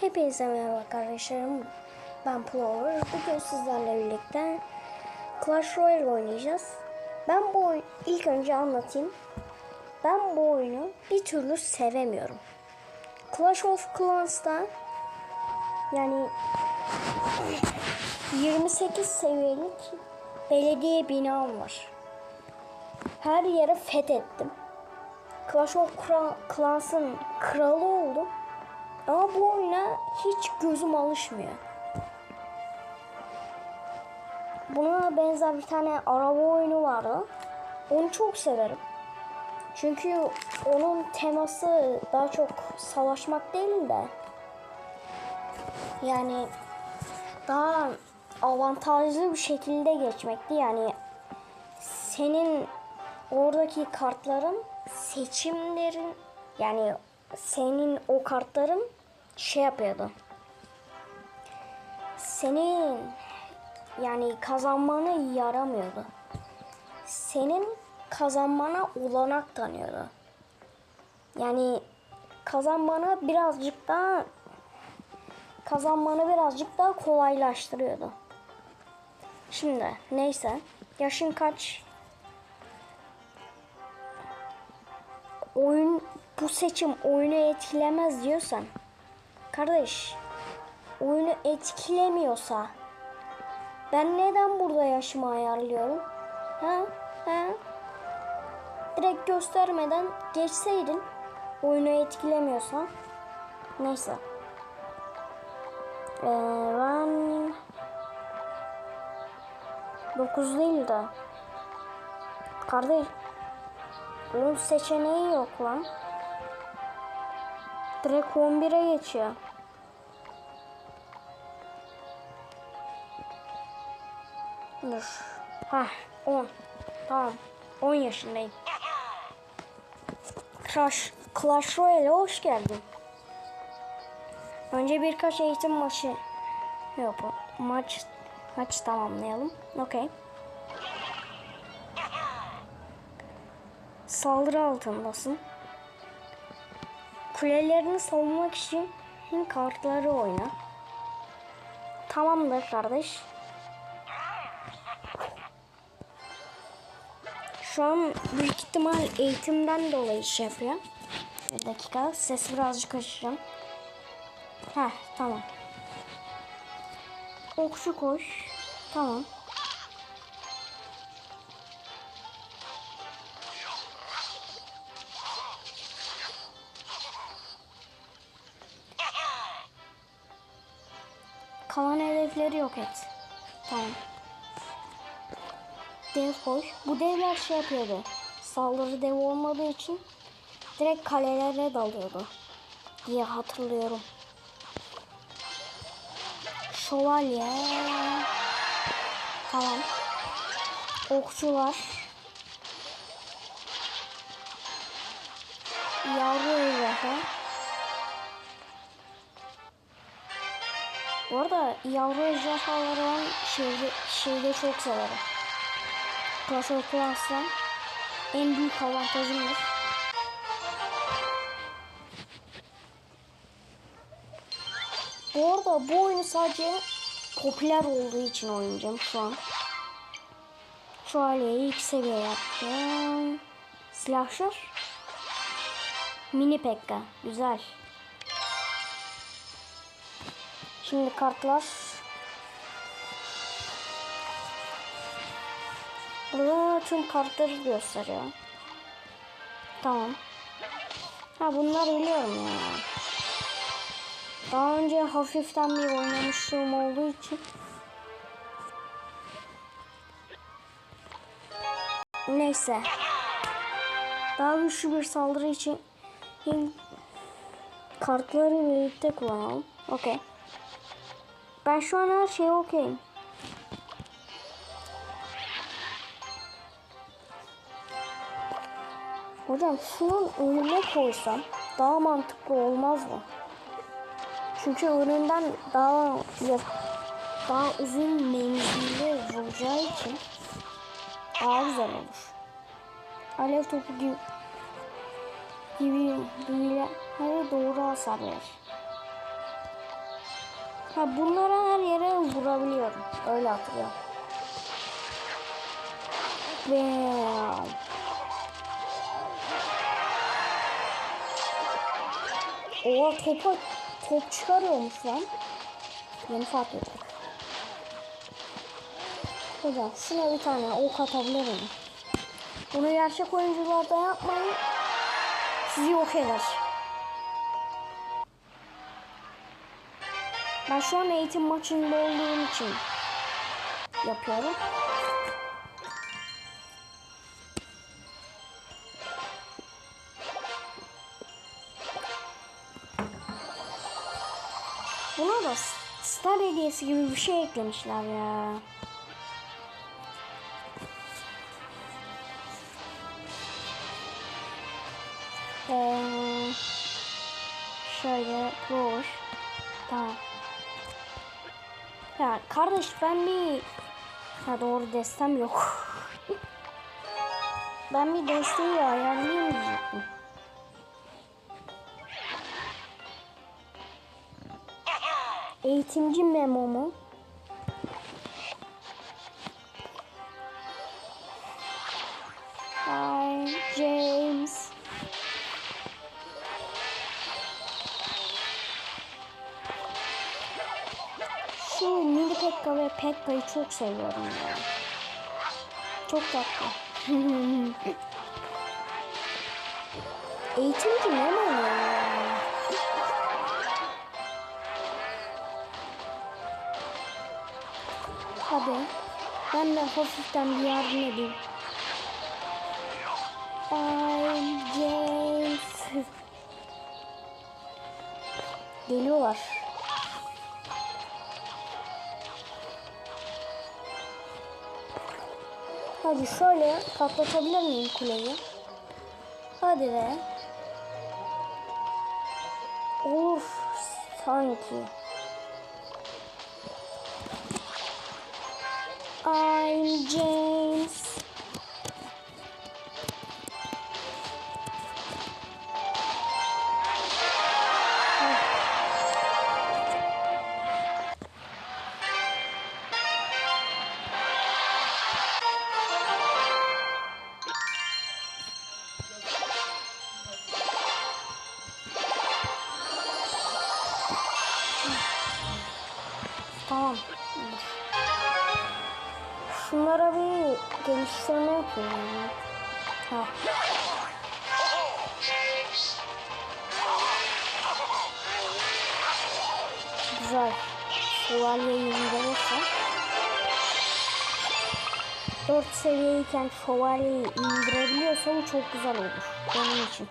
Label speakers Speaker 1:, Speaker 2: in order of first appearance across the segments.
Speaker 1: Hepinize merhaba kardeşlerim. Ben Plover. Bugün sizlerle birlikte Clash Royale oynayacağız. Ben bu oyun ilk önce anlatayım. Ben bu oyunu bir türlü sevemiyorum. Clash of Clans'ta yani 28 seviyelik belediye binam var. Her yere fethettim. Clash of Cla- Clans'ın kralı oldum. Ama bu oyuna hiç gözüm alışmıyor. Buna benzer bir tane araba oyunu vardı. Onu çok severim. Çünkü onun teması daha çok savaşmak değil de yani daha avantajlı bir şekilde geçmekti. Yani senin oradaki kartların seçimlerin yani senin o kartların şey yapıyordu. Senin yani kazanmanı yaramıyordu. Senin kazanmana olanak tanıyordu. Yani kazanmanı birazcık daha kazanmanı birazcık daha kolaylaştırıyordu. Şimdi neyse yaşın kaç? Oyun bu seçim oyunu etkilemez diyorsan kardeş oyunu etkilemiyorsa ben neden burada yaşımı ayarlıyorum? Ha? Ha? Direkt göstermeden geçseydin oyunu etkilemiyorsa neyse. Ee, ben 9 değil de kardeş onun seçeneği yok lan. Direkt 11'e geçiyor. Dur. Hah 10. Tamam. 10 yaşındayım. Crash, Clash Royale'e hoş geldin. Önce birkaç eğitim maçı yok maç maç tamamlayalım. Okey. Saldırı altındasın. Kulelerini savunmak için kartları oyna. Tamamdır kardeş. Şu an büyük ihtimal eğitimden dolayı şey yapıyor. Bir dakika ses birazcık açacağım. Heh tamam. Okçu koş. Tamam. Kalan hedefleri yok et. Tamam. Dev koş. Bu devler şey yapıyordu. Saldırı dev olmadığı için direkt kalelere dalıyordu. Diye hatırlıyorum. Şövalye. Tamam. Okçular. Yavru ejderha. Bu arada yavru ejderhaları ben şeyde, şeyde çok severim. Clash of Clans'ta en büyük avantajımdır. Bu arada bu oyunu sadece popüler olduğu için oynayacağım şu an. Şu haliyi ilk seviye yaptım. Slasher. Mini Pekka. Güzel. Şimdi kartlar. Burada tüm kartları gösteriyor. Tamam. Ha bunlar biliyorum ya. Daha önce hafiften bir oynamışlığım olduğu için. Neyse. Daha güçlü bir saldırı için kartları birlikte kullanalım. Okey. Ben şu an her şeye okeyim. Hocam şunun önüne koysam daha mantıklı olmaz mı? Çünkü önünden daha daha uzun menzilli vuracağı için daha güzel olur. Alev topu gibi gibi böyle doğru hasar verir. Ha bunlara her yere vurabiliyorum. Öyle hatırlıyorum. Bam. Oha topa top çıkarıyormuş lan. Yeni fark ettik. Hocam şuna bir tane ok atabilir miyim? Bunu gerçek oyuncularda yapmayın. Sizi yok eder. Ben şu an eğitim maçında olduğum için yapıyorum. Buna da star hediyesi gibi bir şey eklemişler ya. Ee, şöyle boş. Tamam. Ya kardeş ben bir ha doğru destem yok. ben bir desteği ayarlayayım diyecektim. Eğitimci Memo mu? Hi James. Şu Mini Pekka ve Pekka'yı çok seviyorum ya. Çok tatlı. Eğitimci Memo mu Hadi. Ben de hafiften bir yardım edeyim. I'm James. Geliyorlar. Hadi şöyle patlatabilir miyim kuleyi? Hadi be. Of sanki. I'm James. Geliştirme yapayım. ya. Ha. Güzel. Şövalyeyi indirirsen. 4 seviyeyken şövalyeyi indirebiliyorsam çok güzel olur. Benim için.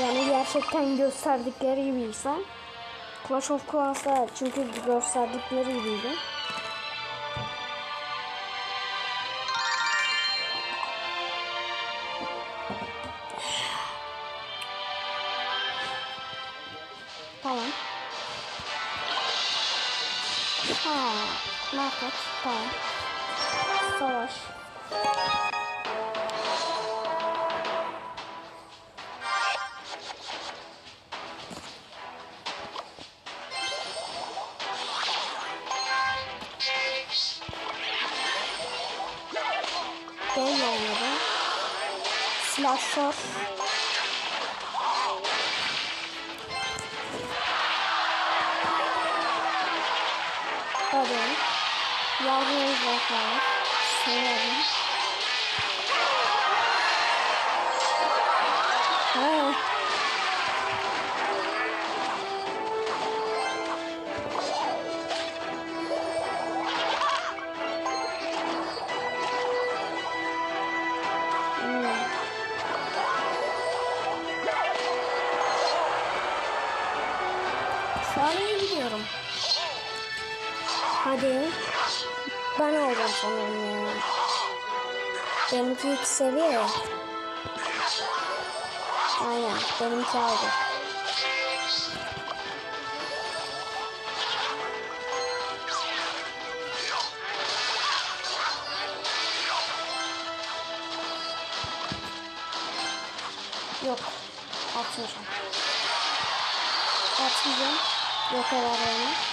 Speaker 1: Yani gerçekten gösterdikleri gibiyse. Clash of Clans'ta çünkü gösterdikleri gibiydi. Tamam. Ha, market. Tamam. Savaş. Dev yolladı. Slasher. Hadi. Yavru ejderhalar. Severim. Ha. Hmm. Hadi. Ben aldım sanırım ya. Benimki iki seviye. Aynen. Benimki aldı. Yok. Atmayacağım. atmayacağım. Yok eder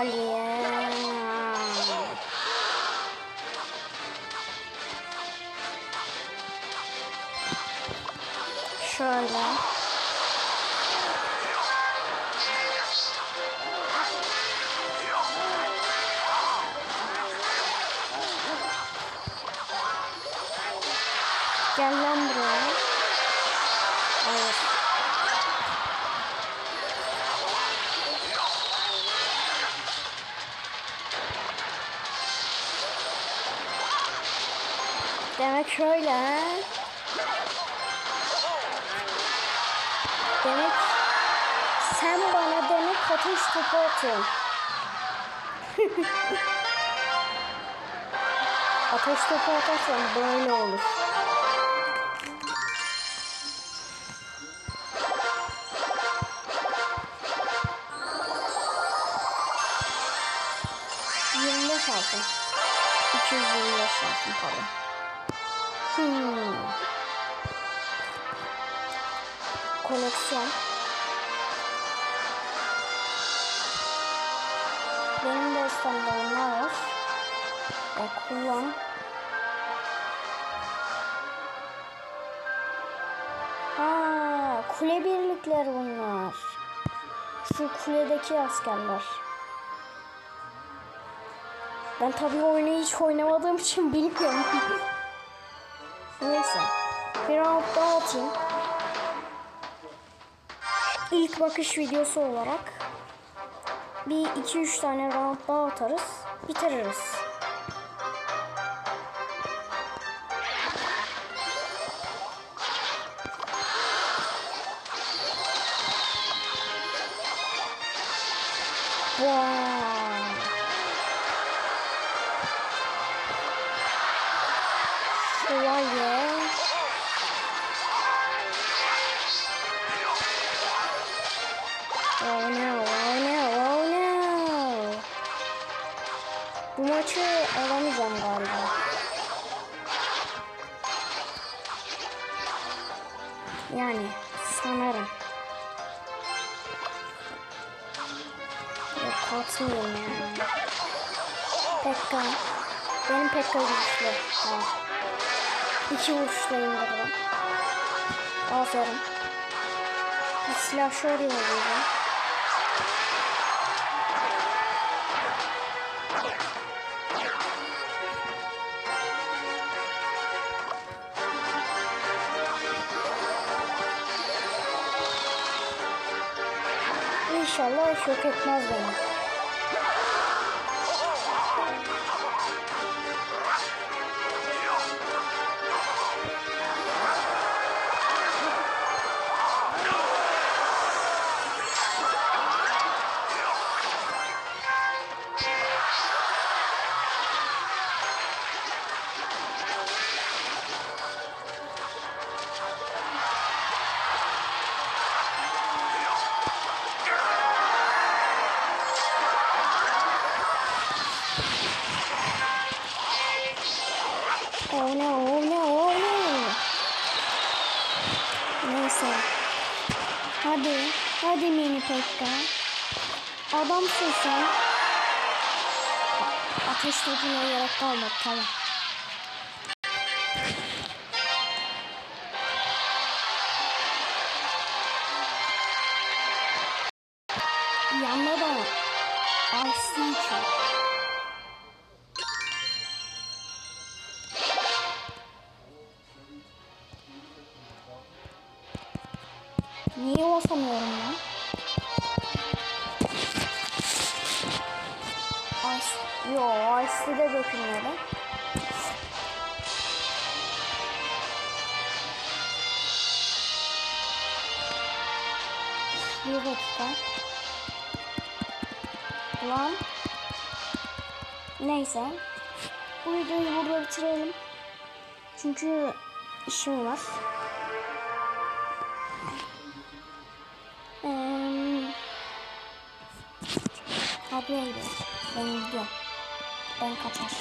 Speaker 1: beni. Şövalye. Demek sen bana demek ateş topu atıyorsun. ateş topu atarsan böyle olur. Yirmi beş altın. İki yüz yirmi beş altın pardon. Hmm. Koleksiyon. Benim de İstanbul'umda var. E, kullan. Kule birlikleri bunlar. Şu kuledeki askerler. Ben tabii oyunu hiç oynamadığım için bilmiyorum. Neyse. Bir round daha atayım. İlk bakış videosu olarak bir iki üç tane round daha atarız. Bitiririz. Wow. Şövalye. Benim Pekka güçlü. Tamam. İki vuruşla indirdim. Aferin. Bir silah şöyle yollayacağım. İnşallah yok etmez beni. Oh no, oh no, oh no. Neyse. Hadi, hadi mini Pekka. Adamsın sen. Ateş topuna gerek kalmadı, tamam. Yanma da Ice için. Lan. Neyse. Bu videoyu burada bitirelim. Çünkü işim var. Eee... Hadi Ben gidiyorum. Ben kaçar.